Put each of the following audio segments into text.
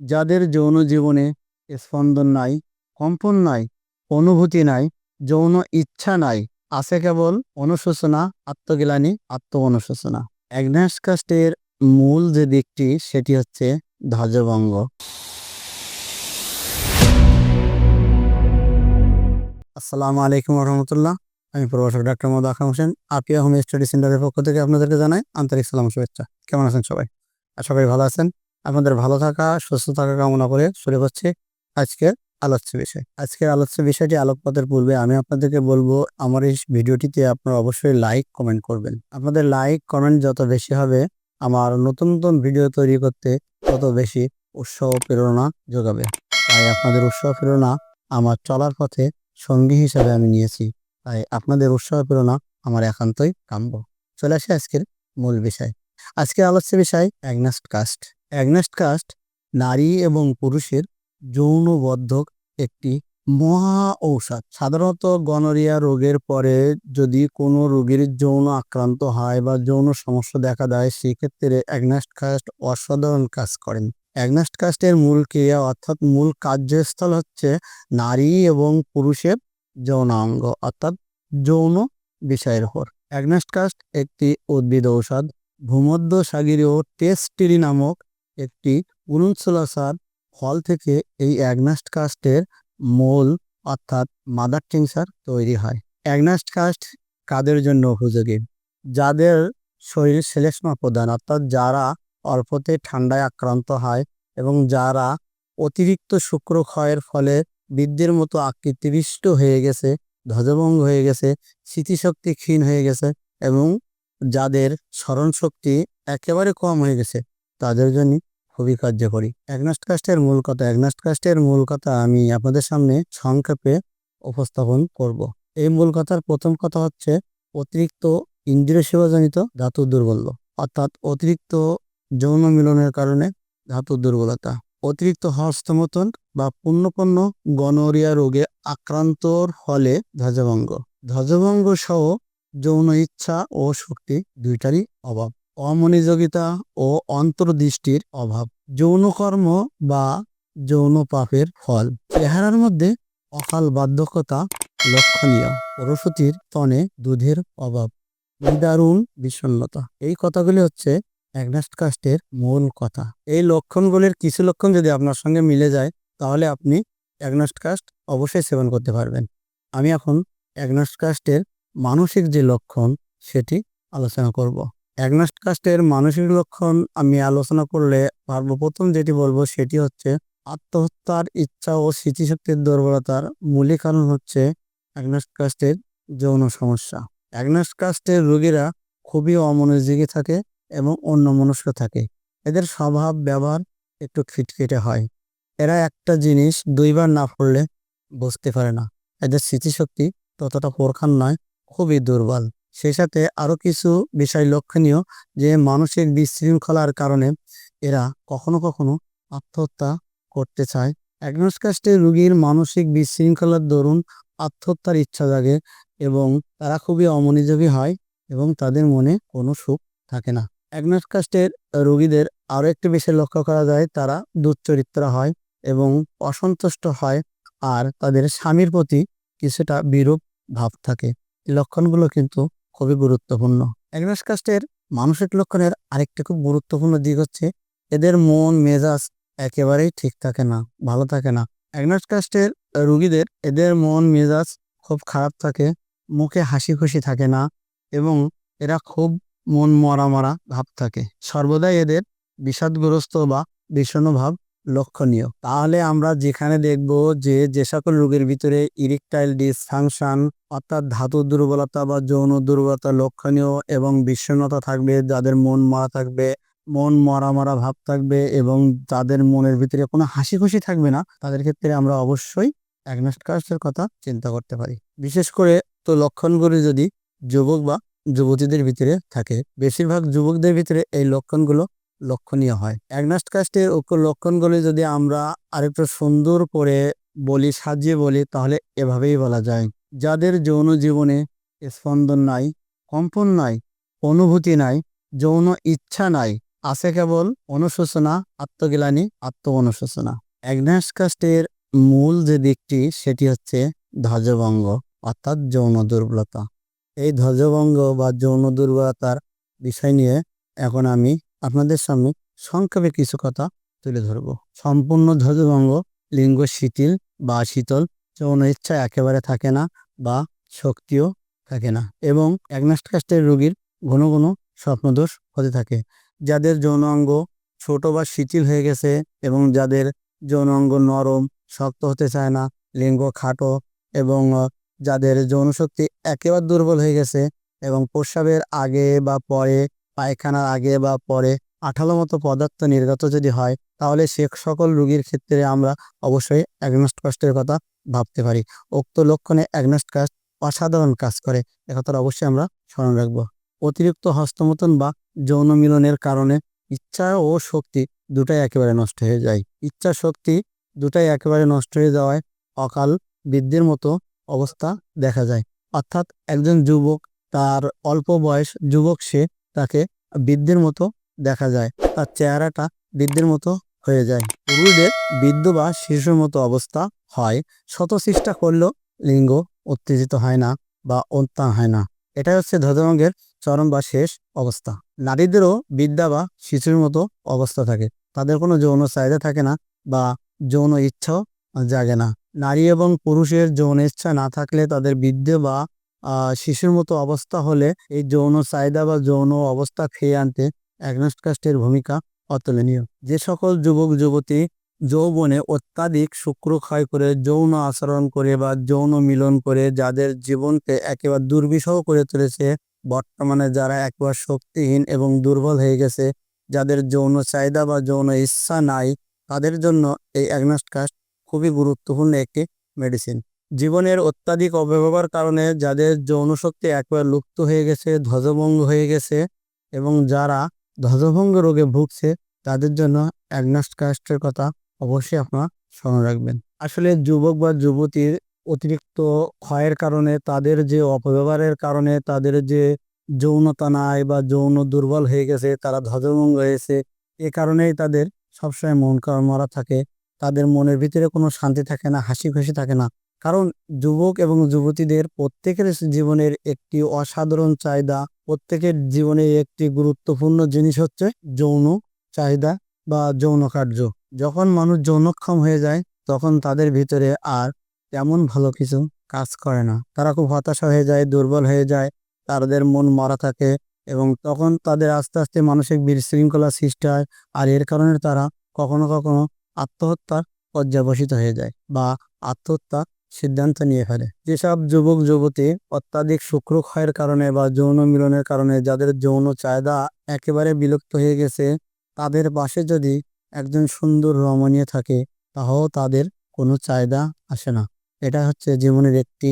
যাদের যৌন জীবনে স্পন্দন নাই, কম্পন নাই, অনুভূতি নাই, যৌন ইচ্ছা নাই, আছে কেবল অনুশোচনা, আত্মগ্লানি আত্ম অনুশোচনা অ্যাগনাস কাস্টের মূল যে দিকটি, সেটি হচ্ছে ধ্বজভঙ্গ। আসসালামু আলাইকুম রহমতুল্লাহ। আমি প্রভাষক ডাক্তার মোহাম্মদ আকরাম হোসেন। আপিয়া হোম স্টাডি সেন্টারের পক্ষ থেকে আপনাদেরকে জানাই আন্তরিক সালাম শুভেচ্ছা। কেমন আছেন সবাই? আশা করি ভালো আছেন। আপনাদের ভালো থাকা, সুস্থ থাকা কামনা করে শুরু করছি আজকের আলোচ্য বিষয়। আজকের আলোচ্য বিষয়টি আলোকপাতের পূর্বে আমি আপনাদেরকে বলব, আমার এই ভিডিওটিতে আপনারা অবশ্যই লাইক কমেন্ট করবেন। আপনাদের লাইক কমেন্ট যত বেশি হবে, আমার নতুন নতুন ভিডিও তৈরি করতে তত বেশি উৎসাহ প্রেরণা যোগাবে। তাই আপনাদের উৎসাহ প্রেরণা আমার চলার পথে সঙ্গী হিসাবে আমি নিয়েছি। তাই আপনাদের উৎসাহ প্রেরণা আমার একান্তই কাম্য। চলে আসি আজকের মূল বিষয়। আজকের আলোচ্য বিষয় অ্যাগনাস্ট কাস্ট। অ্যাগনাস্ট কাস্ট নারী এবং পুরুষের যৌনবদ্ধক একটি মহা ঔষধ সাধারণত গনোরিয়া রোগের পরে যদি কোনো রোগীর যৌন আক্রান্ত হয় বা যৌন সমস্যা দেখা দেয়, সেক্ষেত্রে অ্যাগনাস্ট কাস্ট অসাধারণ কাজ করেন। অ্যাগনাস্ট কাস্টের মূল ক্রিয়া অর্থাৎ মূল কার্যস্থল হচ্ছে নারী এবং পুরুষের যৌনাঙ্গ অর্থাৎ যৌন বিষয়ের উপর অ্যাগনাস্ট কাস্ট একটি উদ্ভিদ ঔষধ ভূমধ্য সাগরীয় টেস্টিরি নামক একটি উনুনসুলাসার ফল থেকে এই অ্যাগনাস্ট কাস্টের মূল অর্থাৎ মাদার টিংসার তৈরি হয়। অ্যাগনাস্ট কাস্ট কাদের জন্য উপযোগী? যাদের শরীর শ্লেষ্মা প্রদান, অর্থাৎ যারা অল্পতে ঠান্ডায় আক্রান্ত হয় এবং যারা অতিরিক্ত শুক্রক্ষয়ের ফলে বৃদ্ধের মতো আকৃতিবিষ্ট হয়ে গেছে, ধ্বজভঙ্গ হয়ে গেছে, স্মৃতিশক্তি ক্ষীণ হয়ে গেছে এবং যাদের স্মরণশক্তি একেবারে কম হয়ে গেছে তাদের জন্য খুবই কার্যকরী। অ্যাগনাস্ট কাস্টের মূল কথা অ্যাগনাস্ট কাস্টের মূল কথা আমি আপনাদের সামনে সংক্ষেপে উপস্থাপন করব। এই মূল কথার প্রথম কথা হচ্ছে, অতিরিক্ত ইন্দ্রিয় সেবাজনিত ধাতু দুর্বল্য অর্থাৎ অতিরিক্ত যৌন মিলনের কারণে ধাতু দুর্বলতা। অতিরিক্ত হস্তমতন বা পূর্ণপন্ন গনোরিয়া রোগে আক্রান্তর ফলে ধ্বজভঙ্গ। ধ্বজভঙ্গ সহ যৌন ইচ্ছা ও শক্তি দুইটারই অভাব। অমনোযোগিতা ও অন্তর্দৃষ্টির অভাব। যৌনকর্ম বা যৌন পাপের ফল। চেহারার মধ্যে অকাল বার্ধক্যতা লক্ষণীয়। প্রসূতির তনে দুধের অভাব। নিদারুণ বিষণ্ণতা। এই কথাগুলি হচ্ছে অ্যাগনাস্ট কাস্টের মূল কথা। এই লক্ষণগুলির কিছু লক্ষণ যদি আপনার সঙ্গে মিলে যায়, তাহলে আপনি অ্যাগনাস্ট কাস্ট অবশ্যই সেবন করতে পারবেন। আমি এখন অ্যাগনাস্ট কাস্টের মানসিক যে লক্ষণ, সেটি আলোচনা করব। অ্যাগনাস্ট কাস্টের মানসিক লক্ষণ আমি আলোচনা করলে সর্বপ্রথম যেটি বলব সেটি হচ্ছে আত্মহত্যার ইচ্ছা ও স্মৃতিশক্তির দুর্বলতার মূলিক কারণ হচ্ছে অ্যাগনাস্ট কাস্টের যৌন সমস্যা। অ্যাগনাস্ট কাস্টের রোগীরা খুবই অমনোযোগী থাকে এবং অন্যমনস্ক থাকে। এদের স্বভাব, ব্যবহার একটু খিটখিটে হয়। এরা একটা জিনিস দুইবার না পড়লে বুঝতে পারে না। এদের স্মৃতিশক্তি ততটা প্রখান নয়, খুবই দুর্বল। সেই সাথে আরও কিছু বিষয় লক্ষণীয় যে মানসিক বিশৃঙ্খলার কারণে এরা কখনো কখনো আত্মহত্যা করতে চায়। অ্যাগনোসকাস্টের রুগীর মানসিক বিশৃঙ্খলার দরুন আত্মহত্যার ইচ্ছা জাগে এবং তারা খুবই অমনোযোগী হয় এবং তাদের মনে কোনো সুখ থাকে না। অ্যাগনোসকাস্টের রোগীদের আরও একটি বিষয় লক্ষ্য করা যায়, তারা দুশ্চরিত্র হয় এবং অসন্তুষ্ট হয় আর তাদের স্বামীর প্রতি কিছুটা বিরূপ ভাব থাকে। লক্ষণগুলো কিন্তু খুবই গুরুত্বপূর্ণ। অ্যাগনাস কাস্টের মানসিক লক্ষণের আরেকটি খুব গুরুত্বপূর্ণ দিক হচ্ছে, এদের মন, মেজাজ একেবারেই ঠিক থাকে না, ভালো থাকে না। অ্যাগনাস কাস্টের রুগীদের এদের মন, মেজাজ খুব খারাপ থাকে, মুখে হাসি খুশি থাকে না এবং এরা খুব মন মরা মরা ভাব থাকে। সর্বদাই এদের বিষাদগ্রস্ত বা বিষণ্ণ ভাব লক্ষণীয়। তাহলে আমরা যেখানে দেখব যে যে সকল রোগের ভিতরে ইরেকটাইল ডিসফাংশন অর্থাৎ ধাতু দুর্বলতা বা যৌন দুর্বলতা লক্ষণীয় এবং বিষণ্ণতা থাকবে, যাদের মন মারা থাকবে, মন মরা মরা ভাব থাকবে এবং তাদের মনের ভিতরে কোনো হাসি খুশি থাকবে না, তাদের ক্ষেত্রে আমরা অবশ্যই অ্যাগনাস্টকাস্টের কথা চিন্তা করতে পারি। বিশেষ করে তো লক্ষণগুলি যদি যুবক বা যুবতীদের ভিতরে থাকে, বেশিরভাগ যুবকদের ভিতরে এই লক্ষণগুলো লক্ষণীয় হয়। অ্যাগনাস্ট কাস্টের লক্ষণগুলি যদি আমরা আরেকটু সুন্দর করে বলি, সাজিয়ে বলি, তাহলে এভাবেই বলা যায়। যাদের যৌন জীবনে স্পন্দন নাই, কম্পন নাই, অনুভূতি নাই, যৌন ইচ্ছা নাই, আছে কেবল অনুশোচনা, আত্মগ্লানি আত্ম অনুশোচনা অ্যাগনাস কাস্টের মূল যে দিকটি, সেটি হচ্ছে ধ্বজভঙ্গ, অর্থাৎ যৌন দুর্বলতা। এই ধ্বজভঙ্গ বা যৌন দুর্বলতার বিষয় নিয়ে এখন আমি আপনাদের সামনে সংক্ষেপে কিছু কথা তুলে ধরব। সম্পূর্ণ ধ্বজভঙ্গ, লিঙ্গ, শিথিল বা শীতল, যৌন ইচ্ছা একেবারে থাকে না বা শক্তিও থাকে না এবং অ্যাগনাস্ট রোগীর ঘন ঘন স্বপ্নদোষ হতে থাকে। যাদের যৌন অঙ্গ ছোট বা শিথিল হয়ে গেছে এবং যাদের যৌন অঙ্গ নরম, শক্ত হতে চায় না, লিঙ্গ খাটো এবং যাদের যৌনশক্তি একেবারে দুর্বল হয়ে গেছে এবং প্রস্রাবের আগে বা পরে পায়খানার আগে বা পরে আঠালো মতো পদার্থ নির্গত যদি হয়, তাহলে সে সকল রোগীর ক্ষেত্রে আমরা অবশ্যই অ্যাগনস্ট কাস্টের কথা ভাবতে পারি। উক্ত লক্ষণে অ্যাগনস্ট কাস্ট অসাধারণ কাজ করে একথার অবশ্যই আমরা স্মরণ রাখব। অতিরিক্ত হস্তমতন বা যৌন মিলনের কারণে ইচ্ছা ও শক্তি দুটাই একেবারে নষ্ট হয়ে যায়। ইচ্ছা শক্তি দুটাই একেবারে নষ্ট হয়ে যাওয়ায় অকাল বৃদ্ধির মতো অবস্থা দেখা যায়। অর্থাৎ একজন যুবক, তার অল্প বয়স, যুবক সে তাকে বৃদ্ধির মতো দেখা যায়। তার চেহারাটা বৃদ্ধির মতো হয়ে যায়। পুরুষদের বৃদ্ধ বা শিশুর মতো অবস্থা হয়। শত চেষ্টা করলেও লিঙ্গ উত্তেজিত হয় না বা উত্তান হয় না। এটাই হচ্ছে ধ্বজভঙ্গের চরম বা শেষ অবস্থা। নারীদেরও বিদ্যা বা শিশুর মতো অবস্থা থাকে। তাদের কোনো যৌন চাহিদা থাকে না বা যৌন ইচ্ছাও জাগে না। নারী এবং পুরুষের যৌন ইচ্ছা না থাকলে তাদের বিদ্যে বা শিশুর মতো অবস্থা হলে এই যৌন চাহিদা বা যৌন অবস্থা খেয়ে আনতে অ্যাগনস্ট কাস্টের ভূমিকা অতুলনীয়। যে সকল যুবক, যুবতী যৌবনে অত্যাধিক শুক্র ক্ষয় করে, যৌন আচরণ করে বা যৌন মিলন করে, যাদের জীবনকে একেবারে দুর্বিষহ করে তুলেছে, বর্তমানে যারা একবার শক্তিহীন এবং দুর্বল হয়ে গেছে, যাদের যৌন চাহিদা বা যৌন ইচ্ছা নাই, তাদের জন্য এই অ্যাগনস্ট কাস্ট খুবই গুরুত্বপূর্ণ একটি মেডিসিন। জীবনের অত্যাধিক অব্যবহার কারণে যাদের যৌন শক্তি একবার লুপ্ত হয়ে গেছে, ধ্বজভঙ্গ হয়ে গেছে এবং যারা ধ্বজভঙ্গ রোগে ভুগছে, তাদের জন্য অ্যাগনস্ট কাস্টের কথা অবশ্যই আপনারা স্মরণ রাখবেন। আসলে যুবক বা যুবতীর অতিরিক্ত ক্ষয়ের কারণে, তাদের যে অপব্যবহারের কারণে, তাদের যে যৌনতা নাই বা যৌন দুর্বল হয়ে গেছে, তারা ধ্বজভঙ্গ হয়েছে, এ কারণেই তাদের সবসময় মন মরা থাকে। তাদের মনের ভিতরে কোনো শান্তি থাকে না, হাসি খুশি থাকে না। কারণ যুবক এবং যুবতীদের প্রত্যেকের জীবনের একটি অসাধারণ চাহিদা, প্রত্যেকের জীবনে একটি গুরুত্বপূর্ণ জিনিস হচ্ছে যৌন চাহিদা বা যৌন কার্য। যখন মানুষ যৌনক্ষম হয়ে যায়, তখন তাদের ভিতরে আর তেমন ভালো কিছু কাজ করে না। তারা খুব হতাশা হয়ে যায়, দুর্বল হয়ে যায়, তাদের মন মরা থাকে এবং তখন তাদের আস্তে আস্তে মানসিক বিশৃঙ্খলা সৃষ্টি হয় আর এর কারণে তারা কখনো কখনো আত্মহত্যার পর্যাবসিত হয়ে যায় বা আত্মহত্যা সিদ্ধান্ত নিয়ে ফেলে। যেসব যুবক, যুবতী অত্যাধিক শুক্রক্ষয়ের কারণে বা যৌন মিলনের কারণে যাদের যৌন চাহিদা একেবারে বিলুপ্ত হয়ে গেছে, তাদের পাশে যদি একজন সুন্দর রমণীয় থাকে তাও তাদের কোনো চাহিদা আসে না। এটা হচ্ছে জীবনের একটি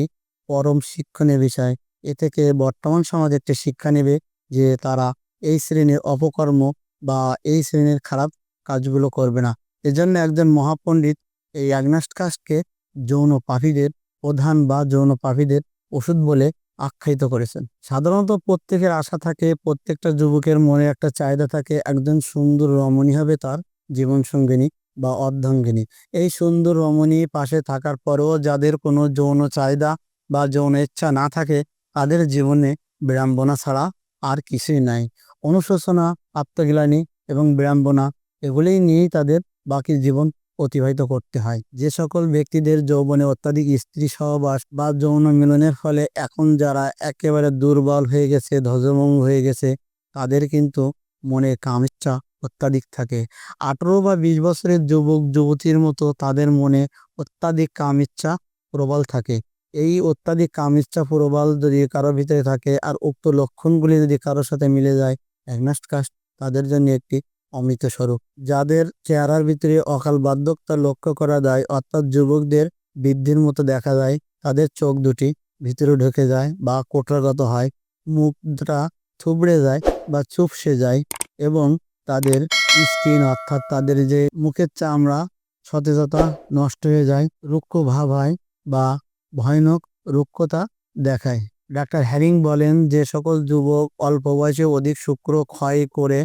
পরম শিক্ষণীয় বিষয়। এ থেকে বর্তমান সমাজ একটি শিক্ষা নেবে যে তারা এই শ্রেণির অপকর্ম বা এই শ্রেণির খারাপ কাজগুলো করবে না। এজন্য একজন মহাপণ্ডিত এই অ্যাগনাস্ট কাস্টকে যৌন পাখিদের প্রধান বা যৌন পাখিদের ওষুধ বলে আখ্যায়িত করেছেন। সাধারণত প্রত্যেকের আশা থাকে, প্রত্যেকটা যুবকের মনে একটা চাহিদা থাকে, একজন সুন্দর রমণী হবে তার জীবন সঙ্গিনী বা অর্ধাঙ্গিনী। এই সুন্দর রমণী পাশে থাকার পরেও যাদের কোনো যৌন চাহিদা বা যৌন ইচ্ছা না থাকে, তাদের জীবনে বিড়ম্বনা ছাড়া আর কিছুই নাই। অনুশোচনা, আত্মগ্লানি এবং বিড়ম্বনা, এগুলোই নিয়েই তাদের বাকি জীবন অতিবাহিত করতে হয়। যে সকল ব্যক্তিদের যৌবনে অত্যাধিক স্ত্রী সহবাস বা যৌন মিলনের ফলে এখন যারা একেবারে দুর্বল হয়ে গেছে ধ্বজভঙ্গ হয়ে গেছে, তাদের কিন্তু মনে কামিচ্ছা অত্যাধিক থাকে। আঠারো বা বিশ বছরের যুবক, যুবতীর মতো তাদের মনে অত্যাধিক কামিচ্ছা প্রবল থাকে। এই অত্যাধিক কামিচ্ছা প্রবল যদি কারোর ভিতরে থাকে আর উক্ত লক্ষণগুলি যদি কারোর সাথে মিলে যায় অ্যাগনাস্ট কাস্ট তাদের জন্য একটি অমৃত স্বরূপ। যাদের চেহারার ভিতরে অকাল বার্ধক্যতা লক্ষ্য করা যায়, অর্থাৎ যুবকদের বৃদ্ধির মতো দেখা যায়, তাদের চোখ দুটি ভিতরে ঢুকে যায় বা কোটরাগত হয়, মুখটা থুবড়ে যায় বা চুপসে যায় এবং তাদের স্কিন, অর্থাৎ তাদের যে মুখের চামড়া, সতেজতা নষ্ট হয়ে যায়, রুক্ষ ভাব হয় বা ভয়ানক রুক্ষতা দেখায়। ডাক্তার হ্যারিং বলেন যে সকল যুবক অল্প বয়সে অধিক শুক্র ক্ষয় করে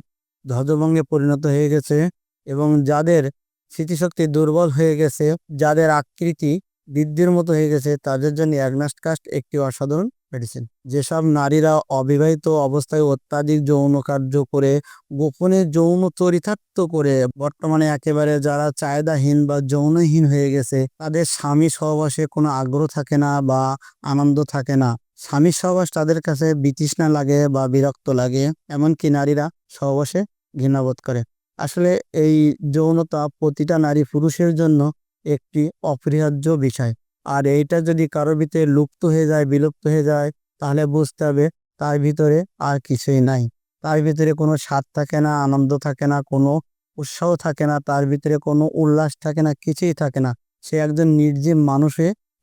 ধ্বজভঙ্গে পরিণত হয়ে গেছে এবং যাদের স্মৃতিশক্তি দুর্বল হয়ে গেছে, যাদের আকৃতি বৃদ্ধির মতো হয়ে গেছে, তাদের জন্য অ্যাগনাস্ট কাস্ট একটি অসাধারণ মেডিসিন যেসব নারীরা অবিবাহিত অবস্থায় অত্যাধিক যৌন কার্য করে, গোপনে যৌন চরিতার্থ করে, বর্তমানে একেবারে যারা চাহিদাহীন বা যৌনহীন হয়ে গেছে, তাদের স্বামী সহবাসে কোনো আগ্রহ থাকে না বা আনন্দ থাকে না। স্বামীর সহবাস তাদের কাছে বিতৃষ্ণা লাগে বা বিরক্ত লাগে, এমনকি নারীরা সহবাসে ঘৃণাবোধ করে। আসলে এই যৌনতা প্রতিটা নারী পুরুষের জন্য একটি অপরিহার্য বিষয়। আর এইটা যদি কারোর ভিতরে লুপ্ত হয়ে যায়, বিলুপ্ত হয়ে যায়, তাহলে বুঝতে হবে তার ভিতরে আর কিছুই নাই। তার ভিতরে কোনো স্বাদ থাকে না, আনন্দ থাকে না, কোনো উৎসাহ থাকে না, তার ভিতরে কোনো উল্লাস থাকে না, কিছুই থাকে না। সে একজন নির্জীব মানুষ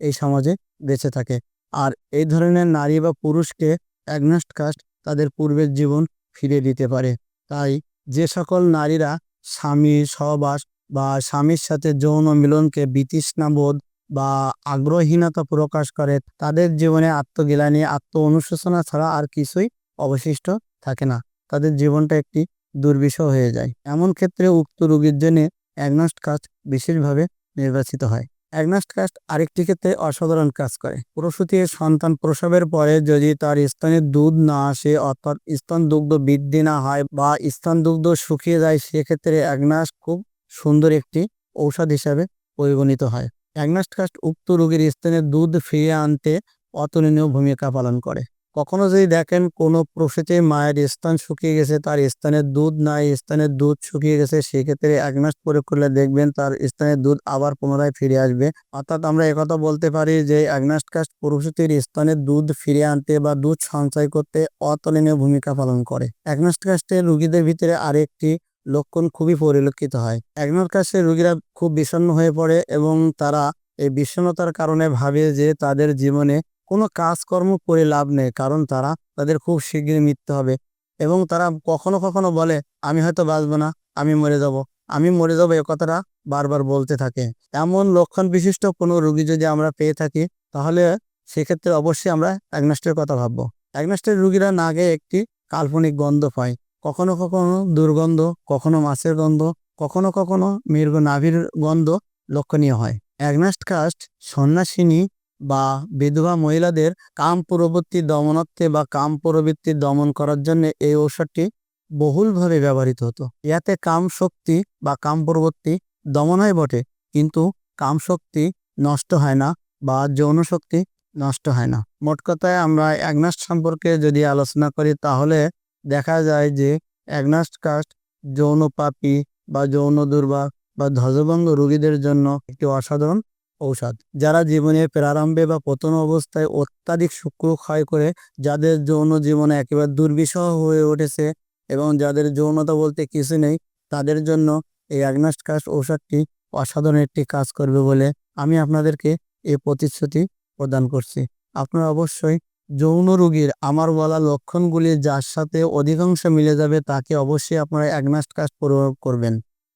এই সমাজে বেঁচে থাকে। আর এই ধরনের নারী বা পুরুষকে অ্যাগনাস্ট কাস্ট তাদের পূর্বের জীবন ফিরে দিতে পারে। তাই যে সকল নারীরা স্বামী সহবাস বা স্বামীর সাথে যৌন মিলনকে বিতৃষ্ণাবোধ বা আগ্রহহীনতা প্রকাশ করে, তাদের জীবনে আত্মগিলানি আত্ম অনুশোচনা ছাড়া আর কিছুই অবশিষ্ট থাকে না। তাদের জীবনটা একটি দুর্বিষহ হয়ে যায়। এমন ক্ষেত্রে উক্ত রোগীর জন্য অ্যাগনস্ট কাস্ট বিশেষভাবে নির্বাচিত হয়। অ্যাগনাস্ট কাস্ট আরেকটি ক্ষেত্রে অসাধারণ কাজ করে। প্রসূতি সন্তান প্রসবের পরে যদি তার স্তনে দুধ না আসে অর্থাৎ স্তন দুগ্ধ বৃদ্ধি না হয় বা স্তন দুগ্ধ শুকিয়ে যায়, সেক্ষেত্রে অ্যাগনাস্ট খুব সুন্দর একটি ঔষধ হিসাবে পরিগণিত হয়। অ্যাগনাস্ট কাস্ট উক্ত রোগীর স্তনের দুধ ফিরিয়ে আনতে অতুলনীয় ভূমিকা পালন করে। কখনো যদি দেখেন কোনো প্রসূতি মায়ের স্থান শুকিয়ে গেছে, তার স্তনের দুধ নাই স্তনের দুধ শুকিয়ে গেছে, সেক্ষেত্রে এক মাস প্রয়োগ করলে দেখবেন তার স্তনের দুধ আবার পুনরায় ফিরে আসবে। অর্থাৎ আমরা একথা বলতে পারি যে অ্যাগনাস্ট কাস্ট প্রসূতির স্তনের দুধ ফিরে আনতে বা দুধ সঞ্চয় করতে অতুলনীয় ভূমিকা পালন করে। অ্যাগনাস্ট কাস্টের রোগীদের ভিতরে আরেকটি লক্ষণ খুবই পরিলক্ষিত হয়। অ্যাগনাস্ট কাস্টের রুগীরা খুব বিষণ্ণ হয়ে পড়ে এবং তারা এই বিষণ্ণতার কারণে ভাবে যে তাদের জীবনে কোনো কাজকর্ম করে লাভ নেই, কারণ তারা তাদের খুব শীঘ্রই মৃত্যু হবে। এবং তারা কখনো কখনো বলে, আমি হয়তো বাঁচবো না, আমি মরে যাব। আমি মরে যাব এ কথাটা বারবার বলতে থাকে। এমন লক্ষণ বিশিষ্ট কোনো রোগী যদি আমরা পেয়ে থাকি, তাহলে সেক্ষেত্রে অবশ্যই আমরা অ্যাগনাস্টের কথা ভাববো। অ্যাগনাস্টের রুগীরা নাগে একটি কাল্পনিক গন্ধ পায়। কখনো কখনো দুর্গন্ধ, কখনো মাছের গন্ধ, কখনো কখনো মৃগ নাভির গন্ধ লক্ষণীয় হয়। অ্যাগনাস্ট কাস্ট সন্ন্যাসিনী বা বিধবা মহিলাদের কাম পরবর্তী দমনত্বে বা কাম প্রবৃত্তি দমন করার জন্য এই ঔষধটি বহুলভাবে ব্যবহৃত হতো। ইয়াতে কাম শক্তি বা কাম পরবর্তী দমন হয় বটে কিন্তু কাম শক্তি নষ্ট হয় না বা যৌন শক্তি নষ্ট হয় না। মোট কথায় আমরা অ্যাগনাস্ট সম্পর্কে যদি আলোচনা করি, তাহলে দেখা যায় যে অ্যাগনাস্ট কাস্ট যৌন পাপী বা যৌন দুর্ভাগ বা ধ্বজভঙ্গ রোগীদের জন্য একটি অসাধারণ ঔষধ। যারা জীবনে প্রারম্ভে বা প্রথম অবস্থায় অত্যাধিক শুক্র ক্ষয় করে, যাদের যৌন জীবনে একেবারে দুর্বিষহ হয়ে উঠেছে এবং যাদের যৌনতা বলতে কিছু নেই, তাদের জন্য এই অ্যাগনাস্ট কাস্ট ঔষধটি অসাধারণ একটি কাজ করবে বলে আমি আপনাদেরকে এই প্রতিশ্রুতি প্রদান করছি। আপনারা অবশ্যই যৌন রোগীর আমার বলা লক্ষণগুলি যার সাথে অধিকাংশ মিলে যাবে, তাকে অবশ্যই আপনারা অ্যাগনাস্ট কাস্ট প্রয়োগ করবেন।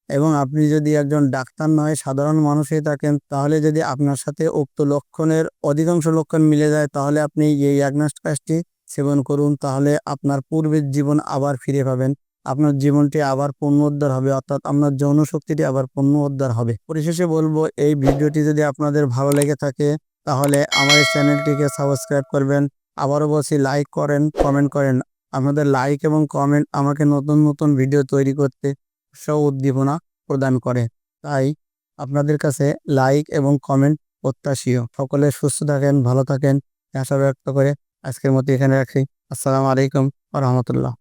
এবং আপনি যদি একজন ডাক্তার নয়, সাধারণ মানুষ হয়ে থাকেন, তাহলে যদি আপনার সাথে উক্ত লক্ষণের অধিকাংশ লক্ষণ মিলে যায়, তাহলে আপনি এই অ্যাগনাস্ট কাজটি সেবন করুন। তাহলে আপনার পূর্বের জীবন আবার ফিরে পাবেন। আপনার জীবনটি আবার পুনরুদ্ধার হবে, অর্থাৎ আপনার যৌন শক্তিটি আবার পুনরুদ্ধার হবে। পরিশেষে বলব, এই ভিডিওটি যদি আপনাদের ভালো লেগে থাকে, তাহলে আমার এই চ্যানেলটিকে সাবস্ক্রাইব করবেন। আবারও বলছি, লাইক করেন, কমেন্ট করেন। আপনাদের লাইক এবং কমেন্ট আমাকে নতুন নতুন ভিডিও তৈরি করতে উৎসাহ উদ্দীপনা প্রদান করে। তাই আপনাদের কাছে লাইক এবং কমেন্ট প্রত্যাশীয়। সকলে সুস্থ থাকেন, ভালো থাকেন। আশা ব্যক্ত করে আজকের মতো এখানে রাখি। আসসালামু আলাইকুম রহমতুল্লাহ।